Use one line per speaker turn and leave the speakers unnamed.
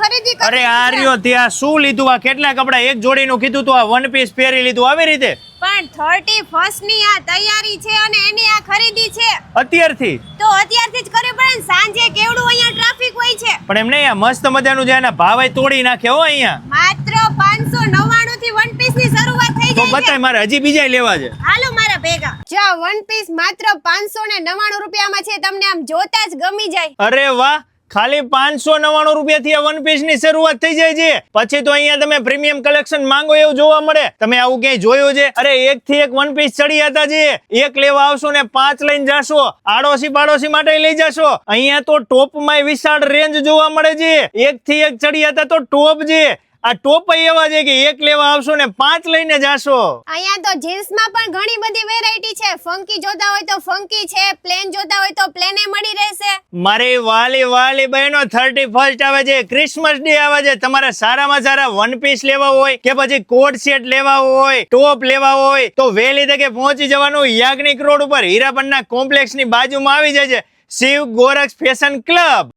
ખરીદી
અરે
કરવી
આ રહ્યો ત્યાં શું લીધું? આ કેટલા કપડા? એક જોડીનું કીધું તો આ વન પીસ પહેરી લીધું. આવી રીતે?
પણ થર્ટી ફર્સ્ટની આ તૈયારી છે અને એની આ ખરીદી છે.
અત્યારથી?
તો અત્યારથી જ કરવી પડે ને સાંજે કેવડું અહીંયા ટ્રાફિક હોય છે.
પણ એમ નહીં આ મસ્ત મજાનું જે એના ભાવે તોડી નાખે હો અહીંયા.
માત્ર પાંચસો નવ્વાણું થી વન પીસની શરૂઆત થઈ જાય તો
બતાય મારે હજી બીજા લેવા છે.
હાલો મારા ભેગા. જો વન પીસ માત્ર પાંચસો ને નવ્વાણું રૂપિયામાં છે તમને આમ જોતા જ ગમી જાય.
અરે વાહ! ખાલી પાંચસો નવ્વાણું રૂપિયાથી આ વન પીસની શરૂઆત થઈ જાય છે. પછી તો અહીંયા તમે પ્રીમિયમ કલેક્શન માંગો એવું જોવા મળે. તમે આવું ક્યાંય જોયું છે? અરે એક થી એક વન પીસ ચડી હતા છે. એક લેવા આવશો ને પાંચ લઈને જાશો. આડોશી પાડોશી માટે લઈ જશો. અહીંયા તો ટોપમાં વિશાળ રેન્જ જોવા મળે છે. એક થી એક ચડી હતા તો ટોપ છે. આ ટોપ એવા છે કે એક લેવા આવશો ને પાંચ લઈને જાશો.
અહીંયા તો જીન્સમાં પણ ઘણી બધી વેરાયટી છે. ફંકી જોતા હોય તો ફંકી છે પ્લેન જોતા હોય તો પ્લેને મળી રહેશે.
મારી વાલી વાલી બહેનો થર્ટી ફર્સ્ટ આવે છે ક્રિસમસ ડે આવે છે. તમારે સારામાં સારા વન પીસ લેવા હોય કે પછી કોટ સેટ લેવા હોય ટોપ લેવા હોય તો વહેલી તકે પહોંચી જવાનું યાજ્ઞિક રોડ ઉપર. હીરાપણના કોમ્પ્લેક્સની બાજુમાં આવી જાય છે શિવ ગોરક્ષ ફેશન ક્લબ